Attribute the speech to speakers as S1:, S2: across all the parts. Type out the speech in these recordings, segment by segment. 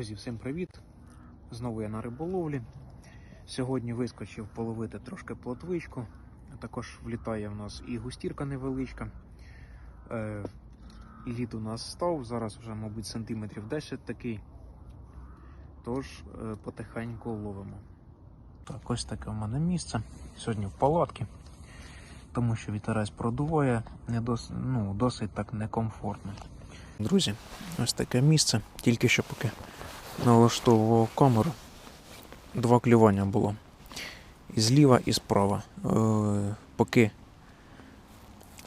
S1: Друзі, всім привіт! Знову я на риболовлі. Сьогодні вискочив половити трошки плотвичку. Також влітає в нас і густірка невеличка. Е, лід у нас став, зараз вже, мабуть, сантиметрів 10 такий. Тож е, потихеньку ловимо. Так, ось таке в мене місце. Сьогодні в палатці, тому що вітерець продуває, не дос, ну, досить так некомфортно. Друзі, ось таке місце. Тільки що поки налаштовував камеру. Два клювання було. І зліва, і справа. Е, поки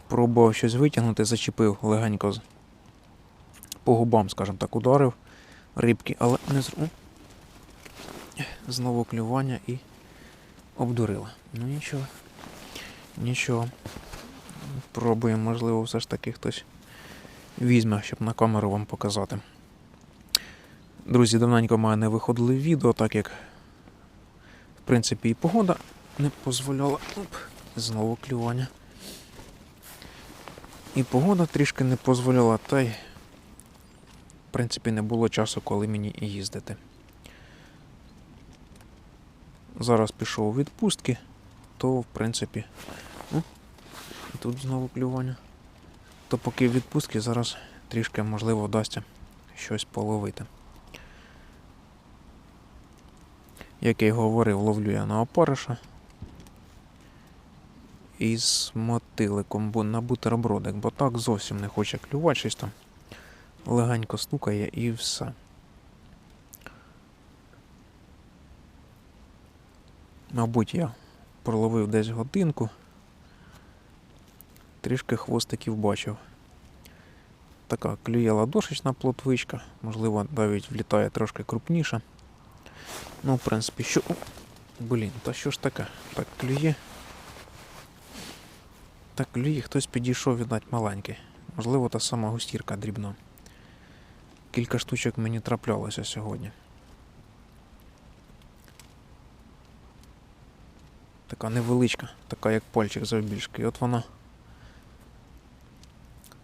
S1: пробував щось витягнути, зачепив легенько по губам, скажімо так, ударив рибки, але не зр... Знову клювання і обдурила. Ну нічого. Нічого. Пробуємо, можливо, все ж таки хтось візьме, щоб на камеру вам показати. Друзі, давненько в мене не виходили відео, так як, в принципі, і погода не дозволяла. Оп, знову клювання. І погода трішки не дозволяла, та й, в принципі, не було часу, коли мені їздити. Зараз пішов у відпустки, то, в принципі, о, тут знову клювання то поки в відпустці зараз трішки можливо вдасться щось половити. Як я й говорив, ловлю я на опариша із мотиликом бо на бутербродик, бо так зовсім не хоче клювати щось там. Легенько стукає і все. Мабуть, я проловив десь годинку трішки хвостиків бачив. Така клює ладошечна плотвичка, можливо, навіть влітає трошки крупніше. Ну, в принципі, що. О, блін, та що ж таке? Так клює. Так клює, хтось підійшов, віддать маленький. Можливо, та сама густірка дрібна. Кілька штучок мені траплялося сьогодні. Така невеличка, така як пальчик завбільшки. І от вона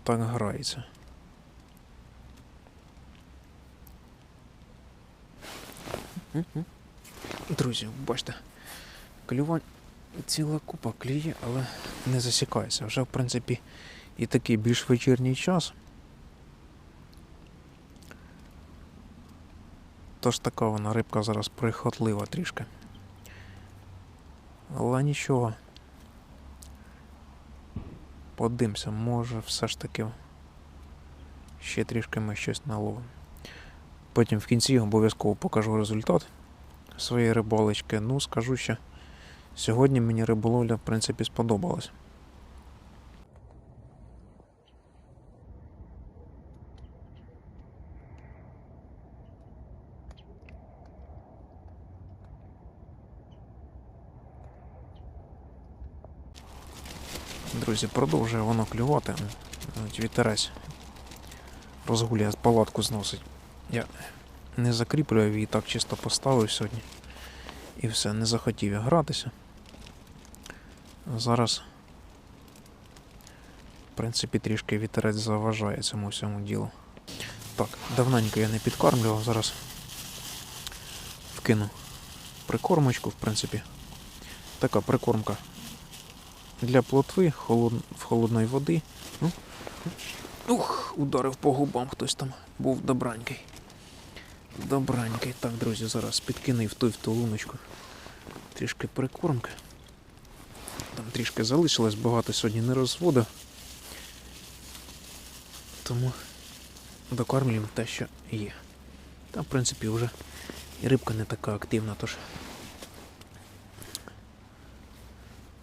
S1: так грається. Друзі, бачите, клювань ціла купа клює, але не засікається. Вже, в принципі, і такий більш вечірній час. Тож така вона рибка зараз прихотлива трішки. Але нічого. Подивимося, може все ж таки ще трішки ми щось наловимо. Потім в кінці обов'язково покажу результат своєї рибалочки. Ну, скажу що сьогодні мені риболовля в принципі сподобалась. Друзі, продовжує воно клювати. Вітерець розгуляє палатку зносить. Я не закріплював її так чисто поставив сьогодні. І все, не захотів я гратися. Зараз, в принципі, трішки вітерець заважає цьому всьому ділу. Так, давненько я не підкармлював, зараз вкину прикормочку, в принципі. Така прикормка для плотви холод... в холодної води. Ну. Ух, ударив по губам хтось там був добранький. Добранький. Так, друзі, зараз підкину і в той в ту луночку. Трішки прикормки. Там трішки залишилось, багато сьогодні не розводив. Тому докормлюємо те, що є. Там, в принципі, вже і рибка не така активна, тож.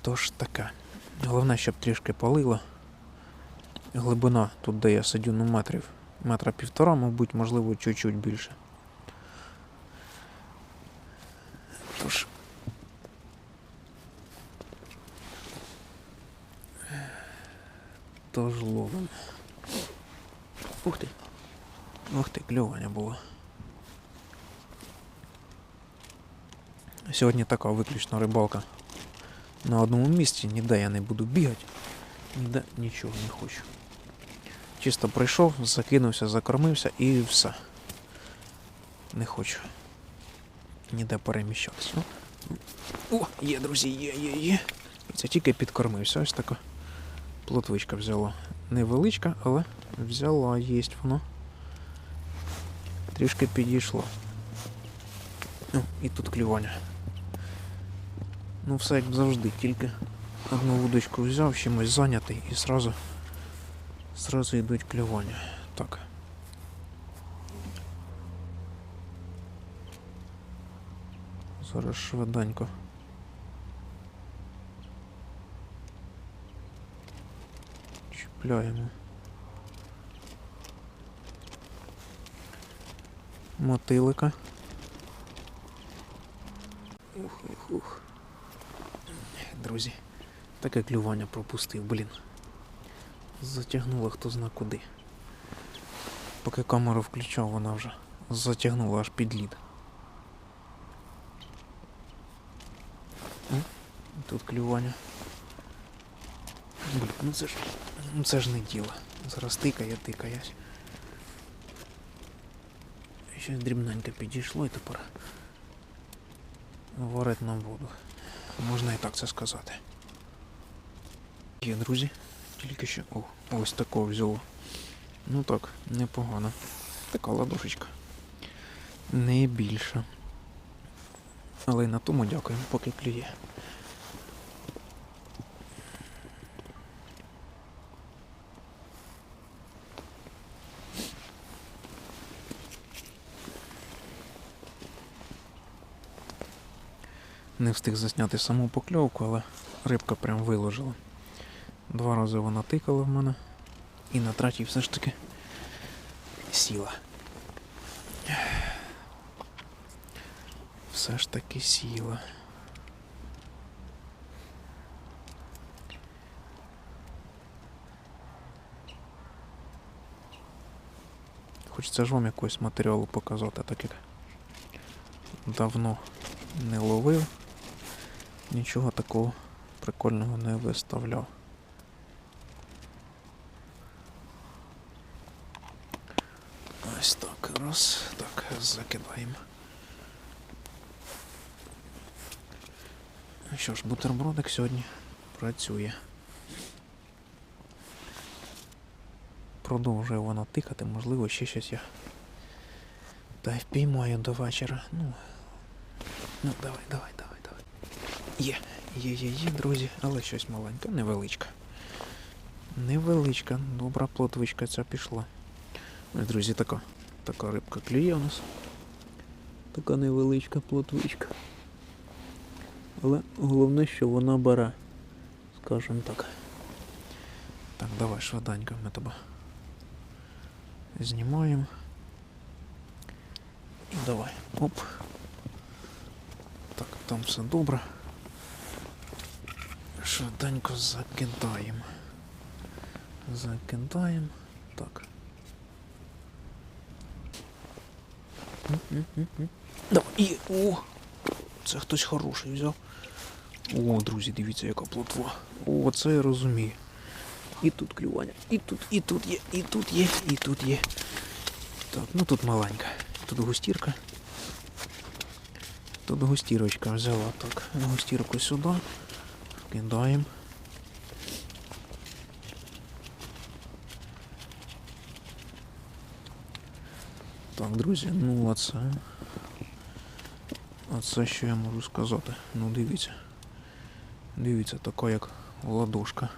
S1: Тож така. Головне, щоб трішки палило. Глибина тут, де я сидю, ну метрів. Метра півтора, мабуть, можливо, чуть-чуть більше. Тож. Тож ловим. Ух ти. Ух ти, кльовання було. Сьогодні така виключно рибалка на одному місці, ніде я не буду бігати, ніде нічого не хочу. Чисто прийшов, закинувся, закормився і все. Не хочу. Ніде переміщатися. Ну. О, є, друзі, є, є, є. Це тільки підкормився. Ось така плотвичка взяла. Невеличка, але взяла, єсть воно. Трішки підійшло. О, і тут клювання. Ну, все як завжди, тільки одну вудочку взяв, чимось зайнятий і сразу, сразу йдуть клювання. Так. Зараз швиденько. Чіпляємо. Мотилика. Ух, ух, ух. Друзі, таке клювання пропустив, блін. Затягнула хто зна куди. Поки камеру включав, вона вже затягнула аж під лід. Тут клювання. Блін, ну це ж. Ну це ж не діло. Зараз тикає, тикає. Щось дрібненько підійшло і тепер варить нам воду. Можна і так це сказати. Є, друзі. Тільки що. О, ось такого взяло. Ну так, непогано. Така ладошечка. Не більше. Але й на тому дякуємо, поки клює. Не встиг засняти саму покльовку, але рибка прям виложила. Два рази вона тикала в мене. І на третій все ж таки сіла. Все ж таки сіла. Хочеться ж вам якогось матеріалу показати, так як давно не ловив. Нічого такого прикольного не виставляв. Ось так, раз, так, закидаємо. Ну Що ж, бутербродик сьогодні працює. Продовжує воно тикати, можливо, ще щось я. Та й впіймаю до вечора. Ну, ну давай, давай, давай. Є, є, є, є, друзі, але щось маленьке, невеличке. Невеличка, добра плотвичка ця пішла. Ось, друзі, така, така рибка клює у нас. Така невеличка плотвичка. Але головне, що вона бере, скажімо так. Так, давай швиденько ми тебе знімаємо. І давай. Оп. Так, там все добре. Швиденько закидаємо. Закидаємо. Так. Давай. І. О! Це хтось хороший взяв. О, друзі, дивіться, яка плотва. О, це я розумію. І тут клювання. І тут, і тут є, і тут є, і тут є. Так, ну тут маленька. Тут густірка. Тут густірочка взяла. Так, густірку сюди. Кидаємо. Так, друзі, ну а це. А це що я можу сказати? Ну дивіться. Дивіться, така як ладошка.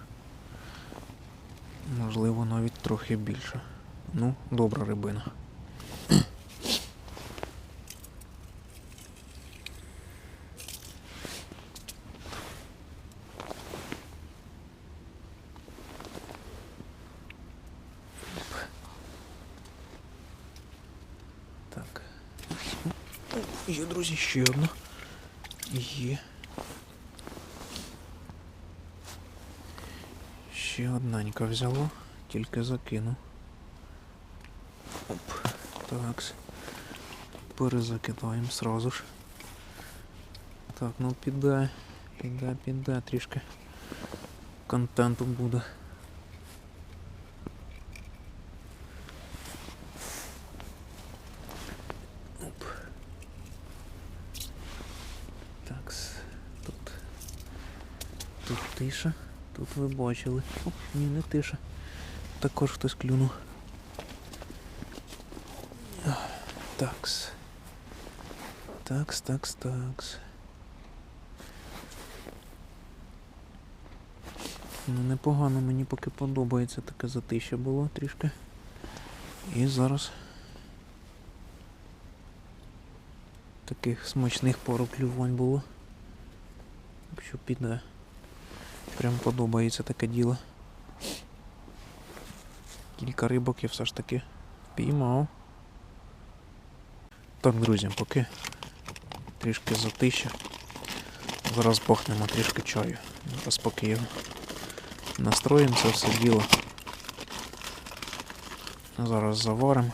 S1: Можливо, навіть трохи більше. Ну, добра рибина. Так. Є, друзі, ще одна. Є. Ще одненька взяло, тільки закину. Оп. Так. Перезакидаємо сразу ж. Так, ну піде, піде, піде, трішки контенту буде. Оп. тиша. Тут ви бачили. Оп, ні, не тиша. Також хтось клюнув. Такс. Такс, такс, такс. Ну, непогано, мені поки подобається таке затища було трішки. І зараз таких смачних пару клювань було. Якщо піде. Прям подобається таке діло. Кілька рибок я все ж таки впіймав. Так, друзі, поки трішки затища. Зараз бахнемо трішки чаю. Зараз поки його настроїмо це все діло. Зараз заваримо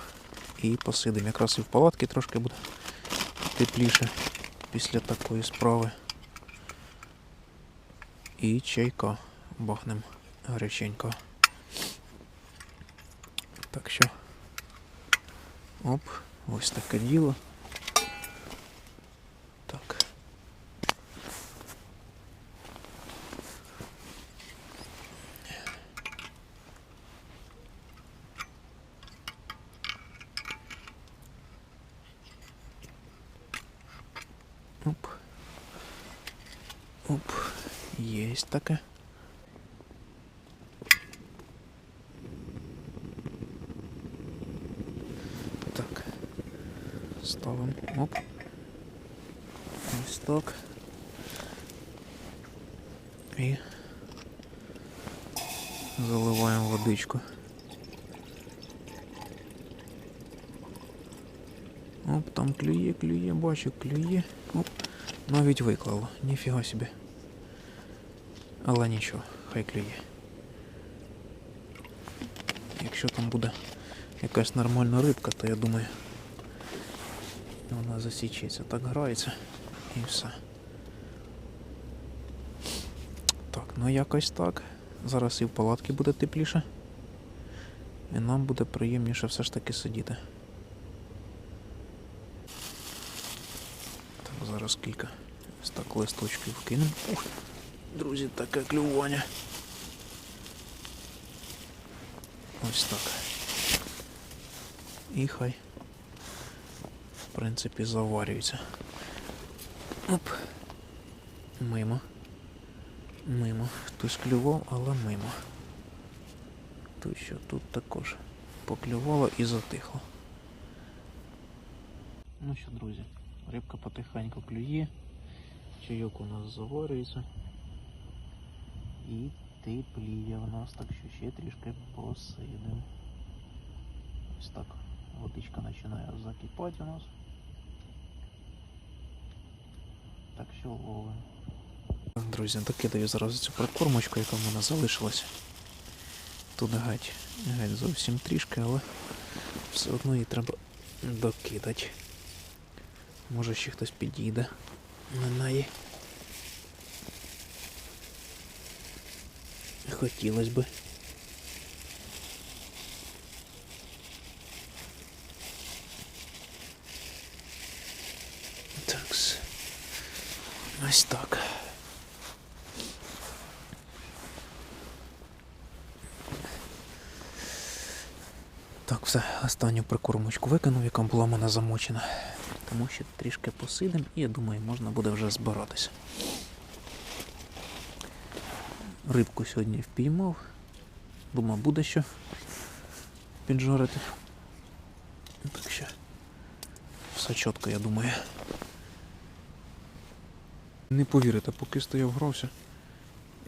S1: і посидимо. Якраз і в палатки трошки буде тепліше після такої справи. І чайка бахнем гаряченько. Так що. Оп, ось таке діло. Есть таке. Так. Ставимо. Оп. Ось так. І заливаємо водичку. Оп, там клює, клює, бачу, клює. Оп, навіть виклало. Ніфіга собі. Але нічого, хай клює. Якщо там буде якась нормальна рибка, то я думаю, вона засічеться. Так грається і все. Так, ну якось так. Зараз і в палатці буде тепліше. І нам буде приємніше все ж таки сидіти. Так, зараз кілька ось так листочків вкинемо. Друзі, таке клювання. Ось так. І хай, в принципі, заварюється. Оп. Мимо. Мимо. Хтось клював, але мимо. Тут що тут також поклювало і затихло. Ну що, друзі, рибка потихеньку клює, чайок у нас заварюється і тепліє в нас, так що ще трішки посидимо. Ось так водичка починає закипати у нас. Так що ловимо. Друзі, докидаю зараз цю прикормочку, яка в мене залишилась. Тут геть, геть зовсім трішки, але все одно її треба докидати. Може ще хтось підійде на неї. Хотілося би. Такс. Ось так. Так, все, останню прикормочку викинув, яка була в мене замочена. Тому що трішки посидим і я думаю, можна буде вже збиратися. Рибку сьогодні впіймав. Думав, буде що піджарити. Так що все чітко, я думаю. Не повірите, поки стояв грався.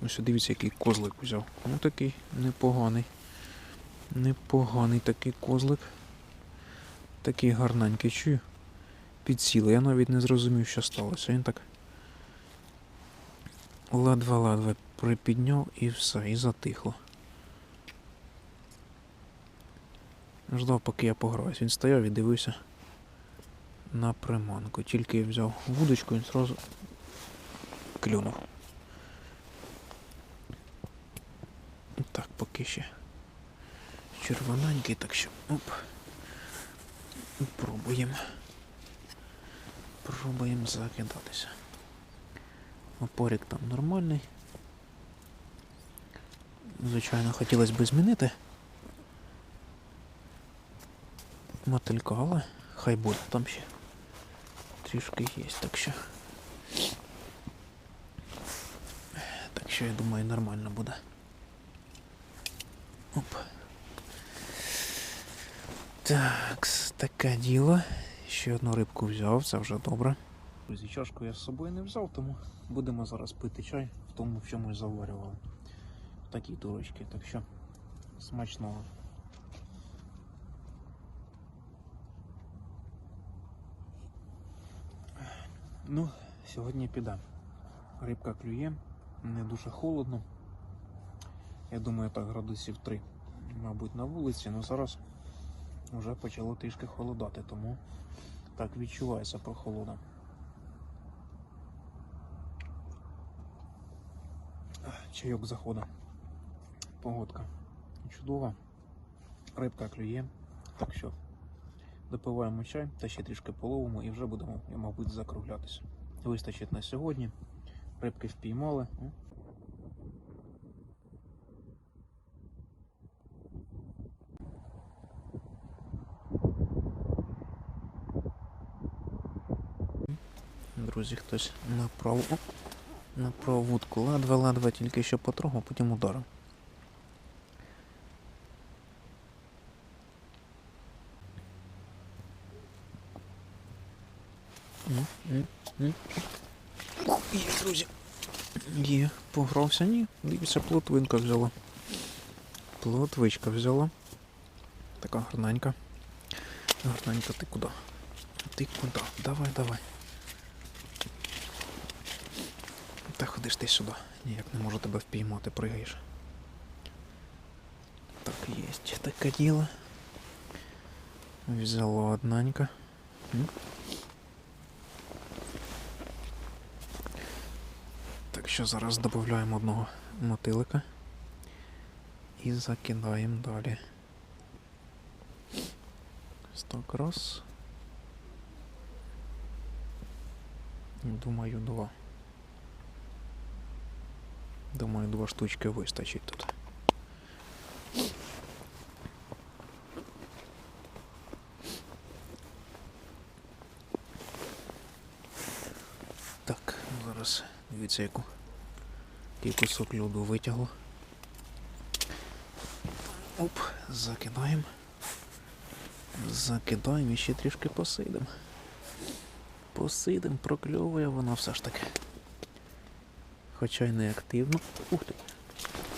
S1: Ось дивіться, який козлик взяв. Ну такий непоганий. Непоганий такий козлик. Такий гарненький чую. Підсіли. Я навіть не зрозумів, що сталося. Він так ледве-ледве припідняв і все, і затихло. Ждав, поки я пограюсь. Він стояв і дивився на приманку. Тільки я взяв вудочку, він одразу клюнув. Так, поки ще червоненький, так що оп. Пробуємо. Пробуємо закидатися. Опорік там нормальний. Звичайно, хотілося б змінити. Мотилька, але хай буде там ще. Трішки є, так що. Так що я думаю нормально буде. Оп. Так, таке діло. Ще одну рибку взяв, це вже добре. Друзі, чашку я з собою не взяв, тому будемо зараз пити чай в тому, в чому заварювали. В такій турочці, так що смачного. Ну, сьогодні піде. Рибка клює, не дуже холодно. Я думаю, так градусів 3, мабуть, на вулиці, але зараз вже почало трішки холодати, тому так відчувається прохолода. Чайок захода. Погодка чудова. Рибка клює. Так що допиваємо чай та ще трішки половимо і вже будемо, мабуть, закруглятися. Вистачить на сьогодні. Рибки впіймали. Друзі, хтось на проводку ледве-ледве тільки що потрогав, потім ударив. Є, друзі. Є, погрався, ні. Дивіться, плотвинка взяла. Плотвичка взяла. Така гарненька. Гарненька, ти куди? Ти куди? Давай, давай. Та ходиш ти сюди. Ніяк не можу тебе впіймати, пригаєш. Так, є таке діло. Взяла одненька. Що зараз додаємо одного мотилика і закидаємо далі. Сток раз. Думаю, два. Думаю, два штучки вистачить тут. Так, зараз дивіться, яку який кусок льоду витягло. Оп, закидаємо. Закидаємо і ще трішки посидимо. Посидимо, прокльовує вона все ж таки. Хоча й не активно. Ух ти.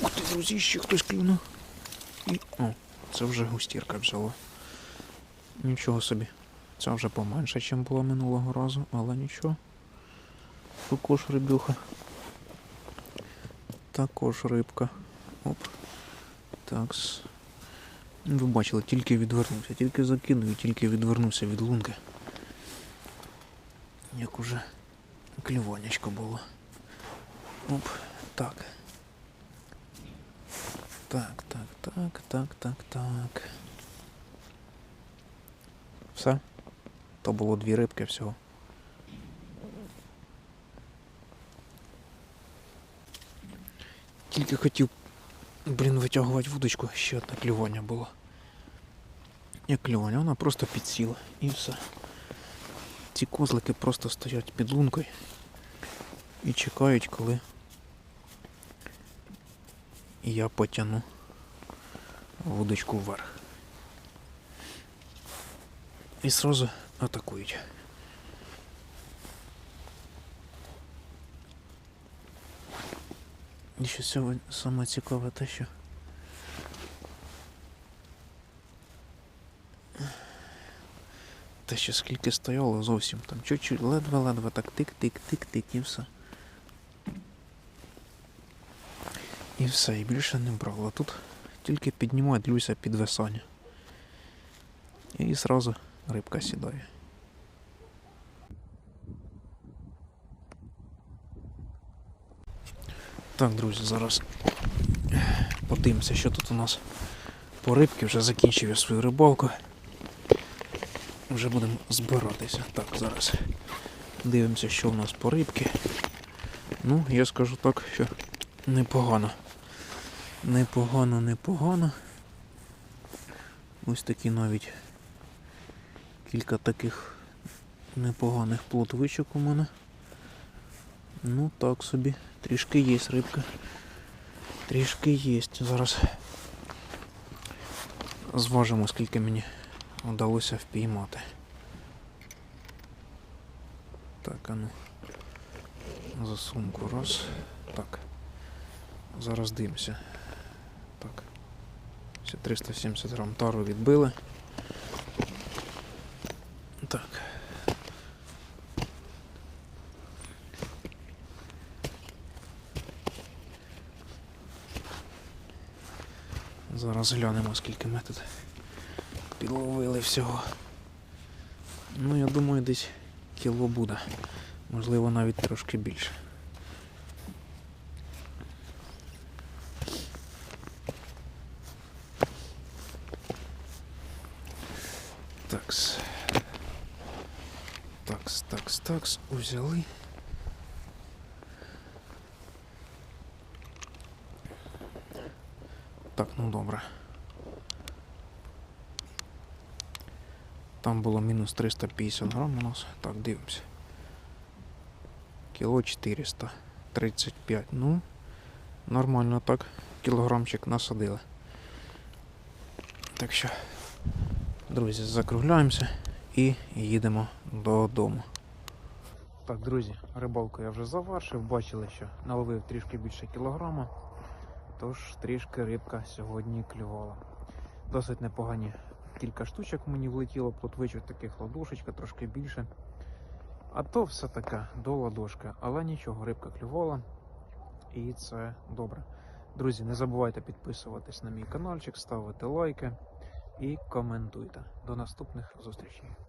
S1: Ух ти, друзі, ще хтось клюнув. І... О, це вже густірка взяла. Нічого собі. Це вже поменше, ніж було минулого разу, але нічого. Також рибюха. Також рибка. Оп. Такс. Ви бачили, тільки відвернувся, тільки закинув і тільки відвернувся від лунки. Як уже клюванечко було. Оп, так. Так, так, так, так, так, так. Все? То було дві рибки всього. Тільки хотів, блін, витягувати вудочку, ще одне клювання було. Як клювання, вона просто підсіла і все. Ці козлики просто стоять під лункою і чекають, коли я потягну вудочку вверх. І сразу атакують. І що сьогодні саме цікаве те, що те, що скільки стояло зовсім там чуть-чуть, ледве-ледве так тик-тик-тик-тик і все. І все, і більше не брало. Тут тільки піднімаю, дивлюся підвисання. І зразу рибка сідає. Так, друзі, зараз подивимося, що тут у нас по рибки. Вже закінчив я свою рибалку. Вже будемо збиратися. Так, зараз дивимося, що у нас по рибки. Ну, я скажу так, що непогано. Непогано, непогано. Ось такі навіть кілька таких непоганих плотвичок у мене. Ну так собі. Трішки є рибка. Трішки є. Зараз зважимо, скільки мені вдалося впіймати. Так, а ну. За сумку раз. Так. Зараз дивимося. Так. Ще 370 грам тару відбили. Так. Зараз глянемо, скільки ми тут підловили всього. Ну, я думаю, десь кіло буде. Можливо, навіть трошки більше. Такс. Такс, такс, такс. Взяли. Ну добре. Там було мінус 350 грам у нас. Так, дивимося. Кіло 435. Ну, нормально так. Кілограмчик насадили. Так що, друзі, закругляємося і їдемо додому. Так, друзі, рибалку я вже завершив. Бачили, що наловив трішки більше кілограма. Тож трішки рибка сьогодні клювала. Досить непогані кілька штучок мені влетіло, плотвичок таких ладошечка, трошки більше. А то все таке до ладошки. Але нічого, рибка клювала. І це добре. Друзі, не забувайте підписуватись на мій каналчик, ставити лайки і коментуйте. До наступних зустрічей.